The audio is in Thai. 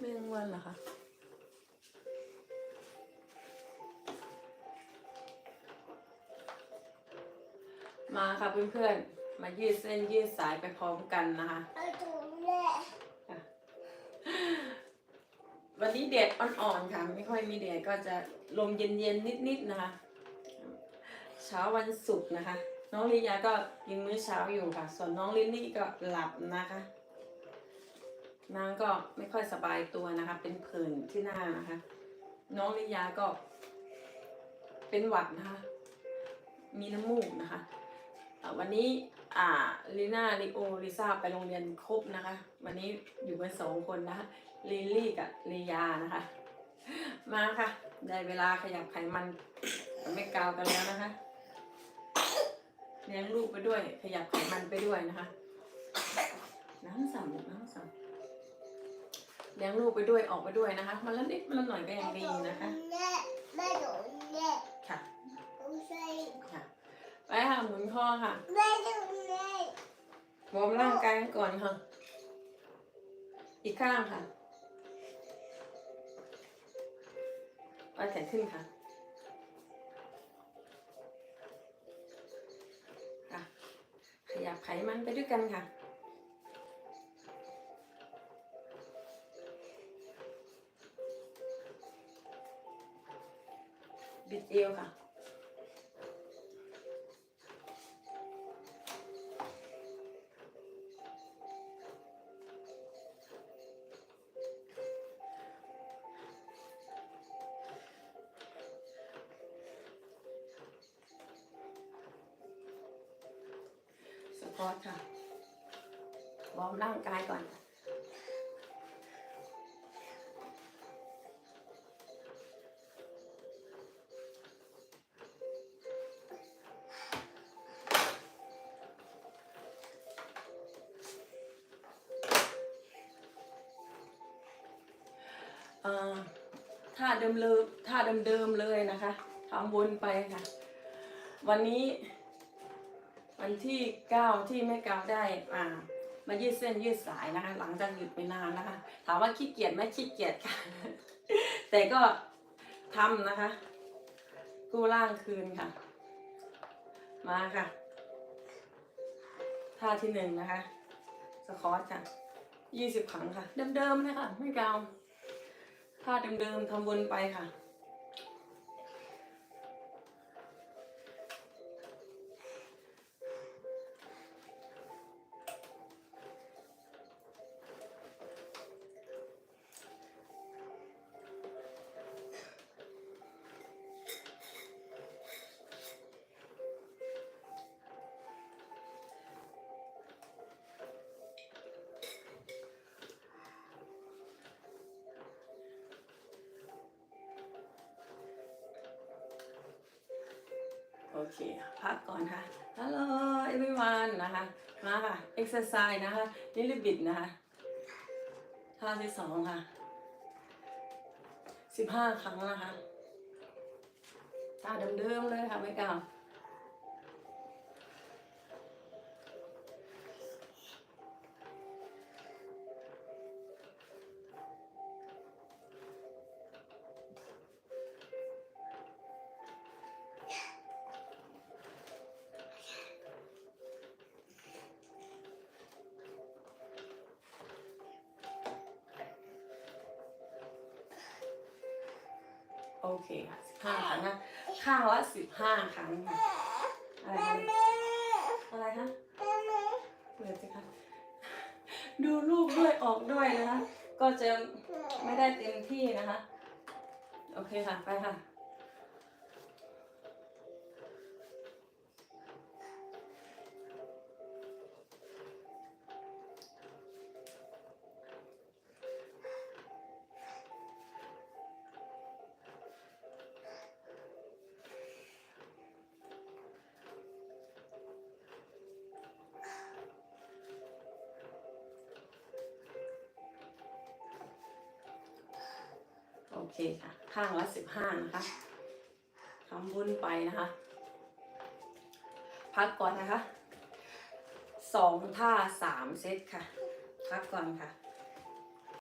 แมงวันเหรอคะมาค่ะเพื่อนๆ มายืดเส้นยืดสายไปพร้อมกันนะคะ เอาถุงแม่วันนี้แดดอ่อนๆค่ะ ไม่ค่อยมีแดดก็จะลมเย็นๆนิดๆนะคะ เช้าวันศุกร์นะคะ น้องลียาก็กินมื้อเช้าอยู่ค่ะ ส่วนน้องลินนี่ก็หลับนะคะ นางก็ไม่ค่อยสบายตัวนะคะ เป็นผื่นที่หน้านะคะ น้องลิยาก็ เป็นหวัดนะคะ มีน้ำมูกนะคะวันนี้อ่าลีน่าลิโอลิซ่าไปโรงเรียนครบนะคะ วันนี้อยู่กันสองคนนะคะลิลลี่กับลียานะคะ มาค่ะ ได้เวลาขยับไขมันกับไม่กาวกันแล้วนะคะเลี้ยงลูกไปด้วย ขยับไขมันไปด้วยนะคะ น้ำสั่งน้ำสั่ง เลี้ยงลูกไปด้วยออกไปด้วยนะคะมันละนิดมันละหน่อยก็ยังดีนะคะแม่แม่ถุงแม่ค่ะถุงใส่ค่ะไปค่ะหมุนข้อค่ะแม่ถุงแม่วอร์มร่างกายก่อนค่ะ อีกข้างค่ะเอาแขนขึ้นค่ะค่ะ ขยับไขมันไปด้วยกันค่ะ บิดเอวค่ะ สปอร์ตค่ะวอร์มร่างกายก่อน ท่าเดิมเลยท่าเดิมๆเลยนะคะทำวนไปค่ะ วันนี้ วันที่เก้าที่แม่กาวได้อ่ามายืดเส้นยืดสายนะคะ หลังจากหยุดไปนานนะคะ ถามว่าขี้เกียจไหมขี้เกียจค่ะ แต่ก็ทำนะคะ กู้ร่างคืนค่ะ มาค่ะ ท่าที่หนึ่งนะคะ สควอตค่ะยี่สิบครั้งค่ะ เดิมๆเลยค่ะ ไม่เกา ท่าเดิมๆทำวนไปค่ะ อเค พักก่อนค่ะฮัลโหล everyone นะคะ มาค่ะ exercise นะคะนิลิบิดนะคะท่าที่สองค่ะสิบห้าครั้งนะคะท่าเดิมๆเลยค่ะไม่กล่า โอเคค่ะสิบห้าครั้งนะข้าวว่าสิบห้าครั้งค่ะอะไรแม่คะแม่อะไรคะแม่แม่เปิดสิคะดูลูกด้วยออกด้วยนะคะ ก็จะไม่ได้เต็มที่นะคะ โอเคค่ะ ไปค่ะ โอเคค่ะ ข้างละสิบห้านะคะทำบุญไปนะคะ พักก่อนนะคะสองท่าสามเซตค่ะ พักก่อนค่ะ